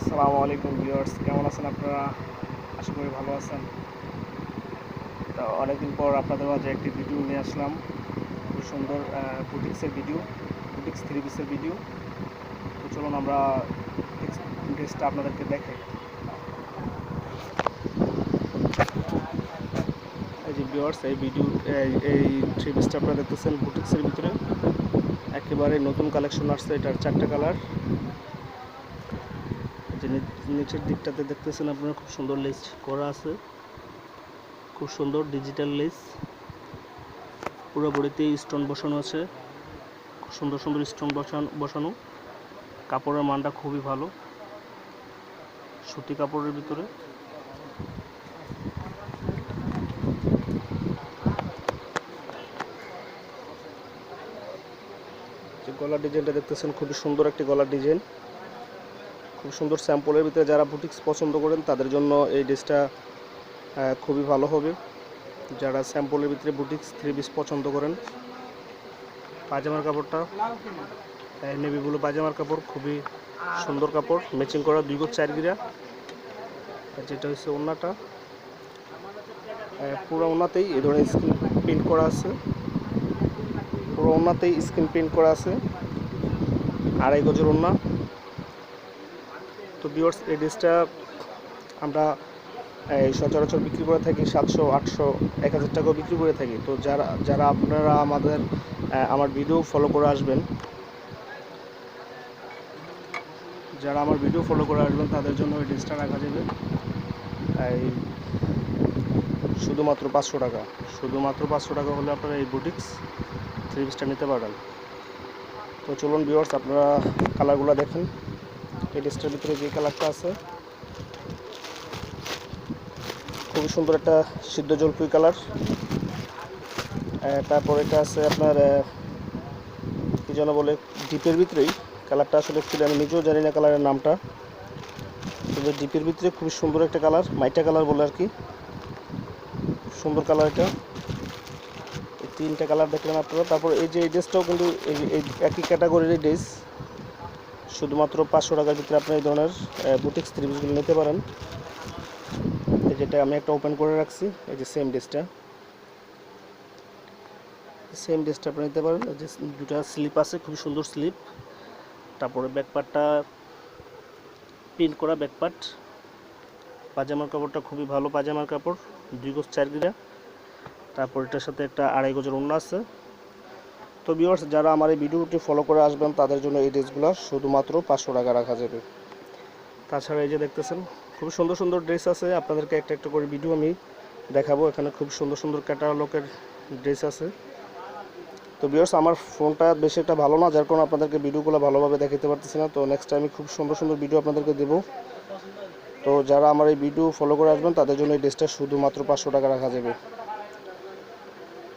আসসালামু আলাইকুম ভিউয়ার্স, কেমন আছেন আপনারা? আশা করি ভালো আছেন। তো অনেকদিন পর আপনাদের মাঝে একটি ভিডিও নিয়ে আসলাম। খুব সুন্দর বুটিক্সের ভিডিও বুটিক্স থ্রি পিসের ভিডিও তো চলুন আমরা ড্রেসটা আপনাদেরকে দেখাই। এই যে ভিউয়ার্স এই ভিডিও এই- থ্রি পিসটা আপনারা দেখতেছেন বুটিক্সের ভিতরে। একেবারে নতুন কালেকশন আসছে, এটার চারটে কালার নিচের দিকটাতে দেখতেছেন আপনারা খুব সুন্দর লেস করা আছে। খুব সুন্দর ডিজিটাল লেস পুরো বডিতে স্টোন বসানো আছে। খুব সুন্দর সুন্দর স্টোন বসানো বসানো। কাপড়ের মানটা খুবই ভালো। সুতি কাপড়ের ভিতরে। গলার ডিজাইনটা দেখতেছেন, খুবই সুন্দর একটি গলার ডিজাইন খুব সুন্দর স্যাম্পলের ভিতরে যারা বুটিক্স পছন্দ করেন, তাদের জন্য এই ড্রেসটা খুবই ভালো হবে। যারা স্যাম্পলের ভিতরে বুটিক্স থ্রি পিস পছন্দ করেন, পাজামার কাপড়টা নেভি ব্লু পাজামার কাপড়, খুবই সুন্দর কাপড় ম্যাচিং করা দুই গোছ চার গিরা। যেটা হচ্ছে ওনাটা পুরো ওনাতেই এই ধরনের স্ক্রিন প্রিন্ট করা আছে। পুরো ওনাতেই স্ক্রিন প্রিন্ট করা আছে। আড়াই গজের ওনা তো ভিউয়ার্স এই ড্রেসটা আমরা, এই সচরাচর বিক্রি করে থাকি সাতশো, আটশো, এক হাজার টাকাও বিক্রি করে থাকি। তো যারা যারা আপনারা আমাদের আমার ভিডিও ফলো করে আসবেন, যারা আমার ভিডিও ফলো করে আসবেন, তাদের জন্য এই ড্রেসটা রাখা যাবে। এই শুধুমাত্র পাঁচশো টাকা। শুধুমাত্র পাঁচশো টাকা হলে আপনারা এই বুটিক্স থ্রি পিসটা নিতে পারেন তো চলুন ভিউয়ার্স আপনারা কালারগুলো দেখেন। এই ড্রেসটার ভিতরে যে কালারটা আছে, খুবই সুন্দর একটা সিদ্ধ জলপুই কালার। তারপর এটা আছে আপনার কি যেন বলে ডিপের ভিতরেই। কালারটা আসলে অ্যাকচুয়ালি আমি নিজেও জানি না কালারের নামটা। কিন্তু ডিপের ভিতরে খুবই সুন্দর একটা কালার, মাইটা কালার বলে আর কি। সুন্দর কালার এটা। তিনটা কালার দেখলেন আপনারা। তারপর এই যে এই ড্রেসটাও কিন্তু এই এই একই ক্যাটাগরির ড্রেস। শুধুমাত্র পাঁচশো টাকার ভিতরে আপনি এই ধরনের বুটিক্স থ্রি পিসগুলো নিতে পারেন। যেটা আমি একটা ওপেন করে রাখছি, এই যে সেম ড্রেসটা সেম ড্রেসটা আপনি নিতে পারেন যে দুটা স্লিপ আছে খুব সুন্দর স্লিপ তারপরে ব্যাকপার্টটা প্রিন্ট করা ব্যাকপার্ট পাজামার কাপড়টা খুবই ভালো পাজামার কাপড়, দুই গোজ চার গিরা। তারপর এটার সাথে একটা আড়াই গজের অন্য আছে। তো ভিউয়ার্স যারা আমার এই ভিডিওটি ফলো করে আসবেন, তাদের জন্য এই ড্রেসগুলো শুধুমাত্র পাঁচশো টাকা রাখা যাবে। তাছাড়া এই যে দেখতেছেন, খুব সুন্দর সুন্দর ড্রেস আছে। আপনাদেরকে একটা একটা করে ভিডিও আমি দেখাবো। এখানে খুব সুন্দর সুন্দর ক্যাটালগের ড্রেস আছে। তো ভিউয়ার্স আমার ফোনটা বেশি একটা ভালো না, যার কারণে আপনাদেরকে ভিডিওগুলো ভালোভাবে দেখাতে পারতেছি না। তো নেক্সট টাইম খুব সুন্দর সুন্দর ভিডিও আপনাদেরকে দেবো। তো যারা আমার এই ভিডিও ফলো করে আসবেন, তাদের জন্য এই ড্রেসটা শুধুমাত্র পাঁচশো টাকা রাখা যাবে।